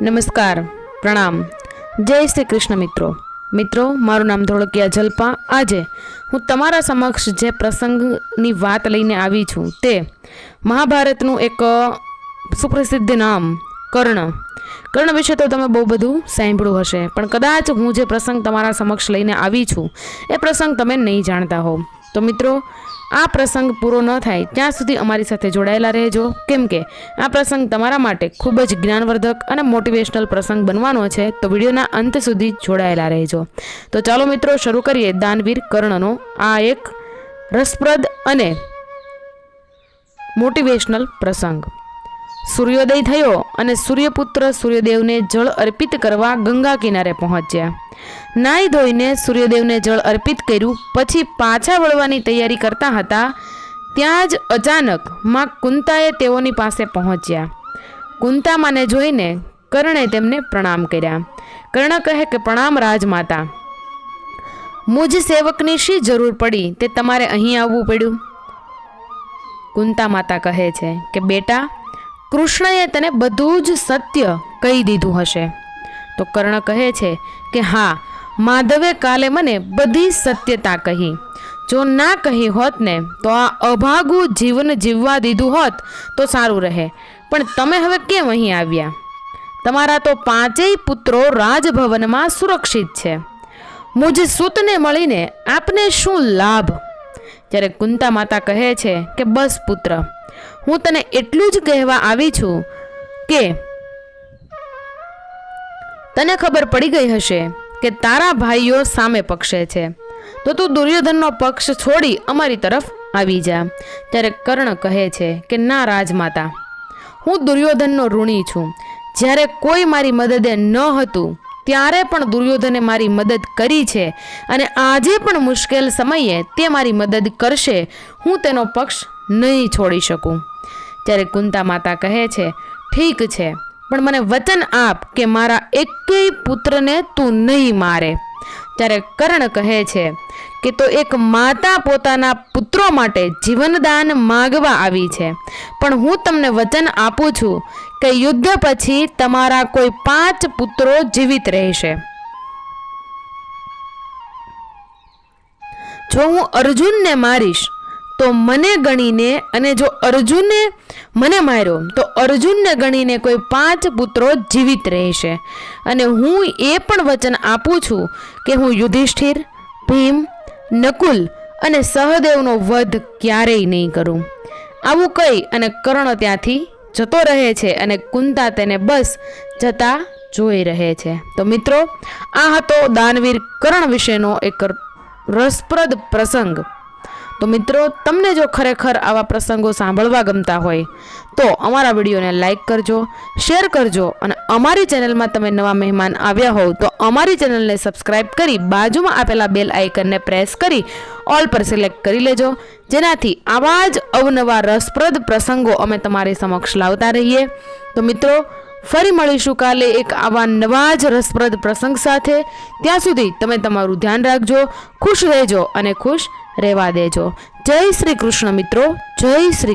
નમસ્કાર, પ્રણામ. જય શ્રી કૃષ્ણ મિત્રો. મિત્રો, મારું નામ ધોળકિયા જલ્પા. આજે હું તમારા સમક્ષ જે પ્રસંગની વાત લઈને આવી છું તે મહાભારતનું એક સુપ્રસિદ્ધ નામ, કર્ણ. કર્ણ વિશે તો તમે બહુ બધું સાંભળ્યું હશે, પણ કદાચ હું જે પ્રસંગ તમારા સમક્ષ લઈને આવી છું, એ પ્રસંગ તમે નહીં જાણતા હો તો મિત્રો, આ પ્રસંગ પૂરો ન થાય, ત્યાં સુધી અમારી સાથે જોડાયેલા રહેજો. કેમ કે, આ પ્રસંગ તમારા માટે ખૂબ જ જ્ઞાનવર્ધક અને મોટિવેશનલ પ્રસંગ બનવાનો છે, તો વિડીયોના અંત સુધી જોડાયેલા રહેજો. તો ચાલો મિત્રો, શરૂ કરીએ દાનવીર કર્ણનો આ એક રસપ્રદ અને મોટિવેશનલ પ્રસંગ. સૂર્યોદય થયો અને સૂર્યપુત્ર સૂર્યદેવને જળ અર્પિત કરવા ગંગા કિનારે પહોંચ્યા. નાઈ ધોઈને સૂર્યદેવને જળ અર્પિત કર્યું, પછી પાછા વળવાની તૈયારી કરતા હતા, ત્યાં જ અચાનકમાં કુંતાએ તેઓની પાસે પહોંચ્યા. કુંતામાને જોઈને કર્ણે તેમને પ્રણામ કર્યા. કર્ણ કહે કે, પ્રણામ રાજમાતા, મુજ સેવકની શી જરૂર પડી તે તમારે અહીં આવવું પડ્યું? કુંતા માતા કહે છે કે, બેટા કૃષ્ણએ તને બધું જ સત્ય કહી દીધું હશે. તો કર્ણ કહે છે કે, હા, માધવે કાલે મને બધી સત્યતા કહી. જો ના કહી હોત ને, તો આ અભાગું જીવન જીવવા દીધું હોત તો સારું રહે. પણ તમે હવે કેમ અહીં આવ્યા? તમારા તો પાંચેય પુત્રો રાજભવનમાં સુરક્ષિત છે. મુજ સૂતને મળીને આપને શું લાભ? જ્યારે કુંતા માતા કહે છે કે, બસ પુત્ર હું તને એટલું જ કહેવા આવી છું કે તને ખબર પડી ગઈ હશે કે તારા ભાઈઓ સામે પક્ષે છે. તો તું દુર્યોધનનો પક્ષ છોડી અમારી તરફ આવી જા. ત્યારે કર્ણ કહે છે કે ના રાજમાતા, હું દુર્યોધનનો ઋણી છું. જ્યારે કોઈ મારી મદદે ન હતું, ત્યારે પણ દુર્યોધને મારી મદદ કરી છે અને આજે પણ મુશ્કેલ સમયે તે મારી મદદ કરશે. હું તેનો પક્ષ નહીં છોડી શકું. ત્યારે કુંતા માતા કહે છે, ઠીક છે, પણ મને વચન આપ કે મારા એકેય પુત્રને તું નહીં મારે. ત્યારે કર્ણ કહે છે કે તો એક માતા પોતાના પુત્રો માટે જીવનદાન માગવા આવી છે. પણ હું તમને વચન આપું છું કે યુદ્ધ પછી તમારા કોઈ પાંચ પુત્રો જીવિત રહેશે. જો હું અર્જુનને મારીશ તો મને ગણીને અને જો અર્જુને મને માર્યો, તો અર્જુનને ગણીને કોઈ પાંચ પુત્રો જીવિત રહેશે. અને હું એ પણ વચન આપું છું કે હું યુધિષ્ઠિર, ભીમ, નકુલ અને સહદેવનો વધ ક્યારેય નહીં કરું. આવું કહી અને કર્ણ ત્યાંથી જતો રહે છે અને કુંતા તેને બસ જતા જોઈ રહે છે. તો મિત્રો, આ હતો દાનવીર કર્ણ વિશેનો એક રસપ્રદ પ્રસંગ. તો મિત્રો, તમને જો ખરેખર આવા પ્રસંગો સાંભળવા ગમતા હોય, તો અમારા વિડીયોને લાઈક કરજો, શેર કરજો અને અમારી ચેનલમાં તમે નવા મહેમાન આવ્યા હોવ, તો અમારી ચેનલને સબસ્ક્રાઇબ કરી બાજુમાં આપેલા બેલ આઇકનને પ્રેસ કરી ઓલ પર સિલેક્ટ કરી લેજો. જેનાથી આવા જ અવનવા રસપ્રદ પ્રસંગો અમે તમારી સમક્ષ લાવતા રહીએ. તો મિત્રો, ફરી મળીશું કાલે એક આવા નવા જ રસપ્રદ પ્રસંગ સાથે. ત્યાં સુધી તમે તમારું ધ્યાન રાખજો, ખુશ રહેજો અને ખુશ રહેવા દેજો. જય શ્રી કૃષ્ણ મિત્રો જય શ્રી